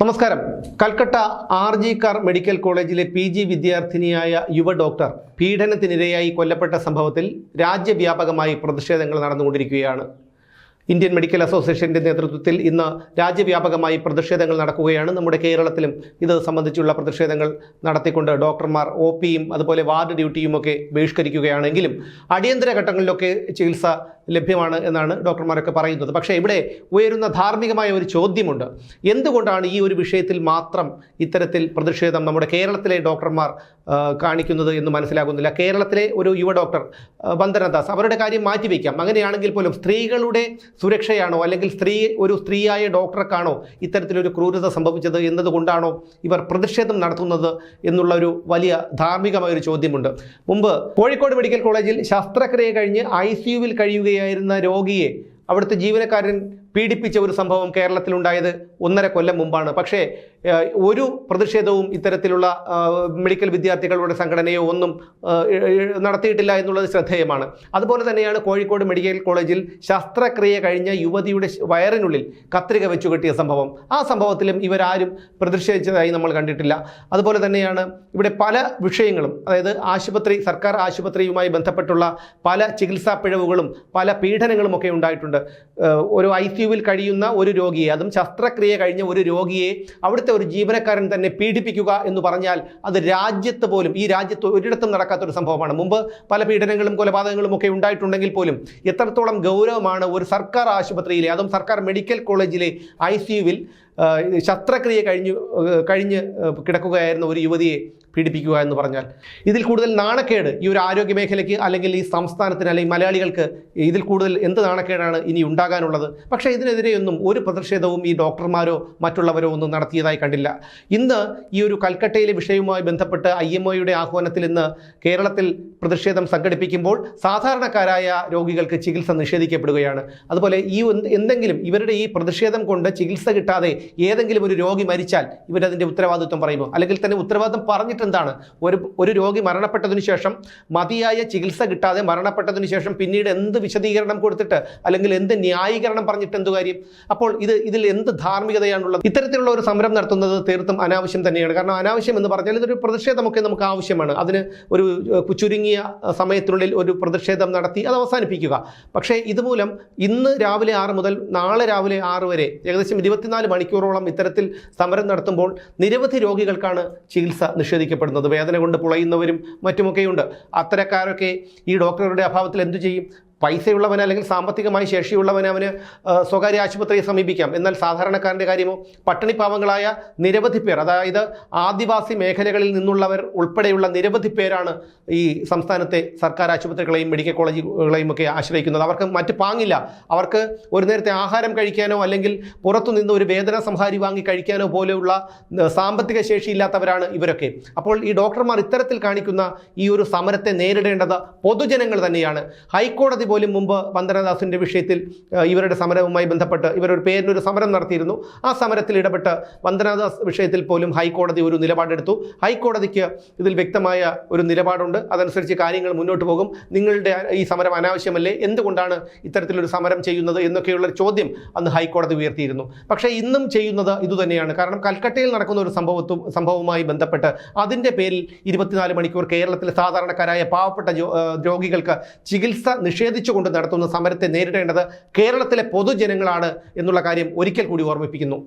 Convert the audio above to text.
നമസ്കാരം. Calcutta R G Kar medical കോളേജിലെ P G വിദ്യാർത്ഥിനിയായ യുവ ഡോക്ടർ പീഡനത്തിനിരയായി കൊല്ലപ്പെട്ട സംഭവത്തിൽ രാജ്യവ്യാപകമായി പ്രതിഷേധങ്ങൾ നടന്നുകൊണ്ടിരിക്കുകയാണ്. ഇന്ത്യൻ മെഡിക്കൽ അസോസിയേഷന്റെ നേതൃത്വത്തിൽ ഇന്ന് രാജ്യവ്യാപകമായി പ്രതിഷേധങ്ങൾ നടക്കുകയാണ്. നമ്മുടെ കേരളത്തിലും ഇത് സംബന്ധിച്ചുള്ള പ്രതിഷേധങ്ങൾ നടത്തിക്കൊണ്ട് ഡോക്ടർമാർ ഒ പിയും അതുപോലെ വാർഡ് ഡ്യൂട്ടിയുമൊക്കെ ബഹിഷ്കരിക്കുകയാണെങ്കിലും അടിയന്തര ഘട്ടങ്ങളിലൊക്കെ ചികിത്സ ലഭ്യമാണ് എന്നാണ് ഡോക്ടർമാരൊക്കെ പറയുന്നത്. പക്ഷേ ഇവിടെ ഉയരുന്ന ധാർമ്മികമായ ഒരു ചോദ്യമുണ്ട്. എന്തുകൊണ്ടാണ് ഈ ഒരു വിഷയത്തിൽ മാത്രം ഇത്തരത്തിൽ പ്രതിഷേധം നമ്മുടെ കേരളത്തിലെ ഡോക്ടർമാർ കാണിക്കുന്നത് എന്ന് മനസ്സിലാകുന്നില്ല? കേരളത്തിലെ ഒരു യുവ ഡോക്ടർ വന്ദനദാസ് അവരുടെ കാര്യം മാറ്റിവെക്കാം. അങ്ങനെയാണെങ്കിൽ പോലും സ്ത്രീകളുടെ സുരക്ഷയാണോ അല്ലെങ്കിൽ സ്ത്രീ ഒരു സ്ത്രീയായ ഡോക്ടർക്കാണോ ഇത്തരത്തിലൊരു ക്രൂരത സംഭവിച്ചത് എന്നതുകൊണ്ടാണോ ഇവർ പ്രതിഷേധം നടത്തുന്നത് എന്നുള്ള ഒരു വലിയ ധാർമ്മികമായ ഒരു ചോദ്യമുണ്ട്. മുമ്പ് കോഴിക്കോട് മെഡിക്കൽ കോളേജിൽ ശസ്ത്രക്രിയ കഴിഞ്ഞ് ഐ സി യുവിൽ കഴിയുകയായിരുന്ന രോഗിയെ അവിടുത്തെ ജീവനക്കാരൻ പീഡിപ്പിച്ച ഒരു സംഭവം കേരളത്തിലുണ്ടായത് ഒന്നര കൊല്ലം മുമ്പാണ്. പക്ഷേ ഒരു പ്രതിഷേധവും ഇത്തരത്തിലുള്ള മെഡിക്കൽ വിദ്യാർത്ഥികളുടെ സംഘടനയോ ഒന്നും നടത്തിയിട്ടില്ല എന്നുള്ളത് ശ്രദ്ധേയമാണ്. അതുപോലെ തന്നെയാണ് കോഴിക്കോട് മെഡിക്കൽ കോളേജിൽ ശസ്ത്രക്രിയ കഴിഞ്ഞ യുവതിയുടെ വയറിനുള്ളിൽ കത്രിക വെച്ചു കെട്ടിയ സംഭവം. ആ സംഭവത്തിലും ഇവരാരും പ്രതിഷേധിച്ചതായി നമ്മൾ കണ്ടിട്ടില്ല. അതുപോലെ തന്നെയാണ് ഇവിടെ പല വിഷയങ്ങളും അതായത് ആശുപത്രി സർക്കാർ ആശുപത്രിയുമായി ബന്ധപ്പെട്ടുള്ള പല ചികിത്സാ പിഴവുകളും പല പീഡനങ്ങളും ഒക്കെ ഉണ്ടായിട്ടുണ്ട്. ഒരു ഐ കഴിയുന്ന ഒരു രോഗിയെ അതും ശസ്ത്രക്രിയ കഴിഞ്ഞ ഒരു രോഗിയെ അവിടുത്തെ ഒരു ജീവനക്കാരൻ തന്നെ പീഡിപ്പിക്കുക എന്ന് പറഞ്ഞാൽ അത് രാജ്യത്ത് പോലും ഈ രാജ്യത്ത് ഒരിടത്തും നടക്കാത്തൊരു സംഭവമാണ്. മുമ്പ് പല പീഡനങ്ങളും കൊലപാതകങ്ങളും ഒക്കെ ഉണ്ടായിട്ടുണ്ടെങ്കിൽ പോലും എത്രത്തോളം ഗൗരവമാണ് ഒരു സർക്കാർ ആശുപത്രിയിലെ അതും സർക്കാർ മെഡിക്കൽ കോളേജിലെ ഐ സി യുവിൽ ശസ്ത്രക്രിയ കഴിഞ്ഞു കഴിഞ്ഞ് കിടക്കുകയായിരുന്ന ഒരു യുവതിയെ പീഡിപ്പിക്കുക എന്ന് പറഞ്ഞാൽ. ഇതിൽ കൂടുതൽ നാണക്കേട് ഈ ഒരു ആരോഗ്യ മേഖലയ്ക്ക് അല്ലെങ്കിൽ ഈ സംസ്ഥാനത്തിന് അല്ലെങ്കിൽ മലയാളികൾക്ക് ഇതിൽ കൂടുതൽ എന്ത് നാണക്കേടാണ് ഇനി ഉണ്ടാകാനുള്ളത്? പക്ഷേ ഇതിനെതിരെയൊന്നും ഒരു പ്രതിഷേധവും ഈ ഡോക്ടർമാരോ മറ്റുള്ളവരോ ഒന്നും നടത്തിയതായി കണ്ടില്ല. ഇന്ന് ഈ ഒരു കൽക്കട്ടയിലെ വിഷയവുമായി ബന്ധപ്പെട്ട് ഐ എം ഒയുടെ ആഹ്വാനത്തിൽ ഇന്ന് കേരളത്തിൽ പ്രതിഷേധം സംഘടിപ്പിക്കുമ്പോൾ സാധാരണക്കാരായ രോഗികൾക്ക് ചികിത്സ നിഷേധിക്കപ്പെടുകയാണ്. അതുപോലെ ഈ എന്തെങ്കിലും ഇവരുടെ ഈ പ്രതിഷേധം കൊണ്ട് ചികിത്സ കിട്ടാതെ ഏതെങ്കിലും ഒരു രോഗി മരിച്ചാൽ ഇവരതിന്റെ ഉത്തരവാദിത്വം പറയുമോ? അല്ലെങ്കിൽ തന്നെ ഉത്തരവാദിത്വം പറഞ്ഞിട്ട് എന്താണ്? ഒരു ഒരു രോഗി മരണപ്പെട്ടതിന് ശേഷം മതിയായ ചികിത്സ കിട്ടാതെ മരണപ്പെട്ടതിന് ശേഷം പിന്നീട് എന്ത് വിശദീകരണം കൊടുത്തിട്ട് അല്ലെങ്കിൽ എന്ത് ന്യായീകരണം പറഞ്ഞിട്ട് എന്ത് കാര്യം? അപ്പോൾ ഇത് ഇതിൽ എന്ത് ധാർമ്മികതയാണുള്ളത്? ഇത്തരത്തിലുള്ള ഒരു സമരം നടത്തുന്നത് തീർത്തും അനാവശ്യം തന്നെയാണ്. കാരണം അനാവശ്യം എന്ന് പറഞ്ഞാൽ ഇതൊരു പ്രതിഷേധമൊക്കെ നമുക്ക് ആവശ്യമാണ്. അതിന് ഒരു ചുരുങ്ങിയ സമയത്തിനുള്ളിൽ ഒരു പ്രതിഷേധം നടത്തി അത് അവസാനിപ്പിക്കുക. പക്ഷേ ഇതുമൂലം ഇന്ന് രാവിലെ ആറ് മുതൽ നാളെ രാവിലെ ആറ് വരെ ഏകദേശം ഇരുപത്തിനാല് മണിക്കൂറോളം ഇത്തരത്തിൽ സമരം നടത്തുമ്പോൾ നിരവധി രോഗികൾക്കാണ് ചികിത്സ നിഷേധിക്കപ്പെടുന്നത്. വേദന കൊണ്ട് പുളയുന്നവരും മറ്റുമൊക്കെയുണ്ട്. അത്തരക്കാരൊക്കെ ഈ ഡോക്ടറുടെ അഭാവത്തിൽ എന്തു ചെയ്യും? പൈസയുള്ളവന് അല്ലെങ്കിൽ സാമ്പത്തികമായി ശേഷിയുള്ളവന് അവന് സ്വകാര്യ ആശുപത്രിയെ സമീപിക്കാം. എന്നാൽ സാധാരണക്കാരന്റെ കാര്യമോ? പട്ടിണിപ്പാവങ്ങളായ നിരവധി പേർ അതായത് ആദിവാസി മേഖലകളിൽ നിന്നുള്ളവർ ഉൾപ്പെടെയുള്ള നിരവധി പേരാണ് ഈ സംസ്ഥാനത്തെ സർക്കാർ ആശുപത്രികളെയും മെഡിക്കൽ കോളേജുകളെയും ഒക്കെ ആശ്രയിക്കുന്നത്. അവർക്ക് മറ്റ് പാങ്ങില്ല. അവർക്ക് ഒരു നേരത്തെ ആഹാരം കഴിക്കാനോ അല്ലെങ്കിൽ പുറത്തു നിന്ന് ഒരു വേദന സംഹാരി വാങ്ങി കഴിക്കാനോ പോലെയുള്ള സാമ്പത്തിക സാമ്പത്തിക ശേഷിയില്ലാത്തവരാണ് ഇവരൊക്കെ. അപ്പോൾ ഈ ഡോക്ടർമാർ ഇത്തരത്തിൽ കാണിക്കുന്ന ഈ ഒരു സമരത്തെ നേരിടേണ്ടത് പൊതുജനങ്ങൾ തന്നെയാണ്. ഹൈക്കോടതി പോലും മുമ്പ് വന്ദനദാസിന്റെ വിഷയത്തിൽ ഇവരുടെ സമരവുമായി ബന്ധപ്പെട്ട് ഇവരൊരു പേരിനൊരു സമരം നടത്തിയിരുന്നു. ആ സമരത്തിൽ ഇടപെട്ട് വന്ദനദാസ് വിഷയത്തിൽ പോലും ഹൈക്കോടതി ഒരു നിലപാടെടുത്തു. ഹൈക്കോടതിക്ക് ഇതിൽ വ്യക്തമായ ഒരു നിലപാടുണ്ട്. അതനുസരിച്ച് കാര്യങ്ങൾ മുന്നോട്ട് പോകും. നിങ്ങളുടെ ഈ സമരം അനാവശ്യമല്ലേ? എന്തുകൊണ്ടാണ് ഇത്തരത്തിലൊരു സമരം ചെയ്യുന്നത് എന്നൊക്കെയുള്ള ചോദ്യം അന്ന് ഹൈക്കോടതി ഉയർത്തിയിരുന്നു. പക്ഷേ ഇന്നും ചെയ്യുന്നത് ഇതുതന്നെയാണ്. കാരണം കൽക്കട്ടയിൽ നടക്കുന്ന ഒരു സംഭവത്തും സംഭവവുമായി ബന്ധപ്പെട്ട് അതിന്റെ പേരിൽ ഇരുപത്തിനാല് മണിക്കൂർ കേരളത്തിലെ സാധാരണക്കാരായ പാവപ്പെട്ട രോഗികൾക്ക് ചികിത്സ നിഷേധിച്ചുകൊണ്ട് നടത്തുന്ന സമരത്തെ നേരിടേണ്ടത് കേരളത്തിലെ പൊതുജനങ്ങളാണ് എന്നുള്ള കാര്യം ഒരിക്കൽ കൂടി ഓർമ്മിപ്പിക്കുന്നു.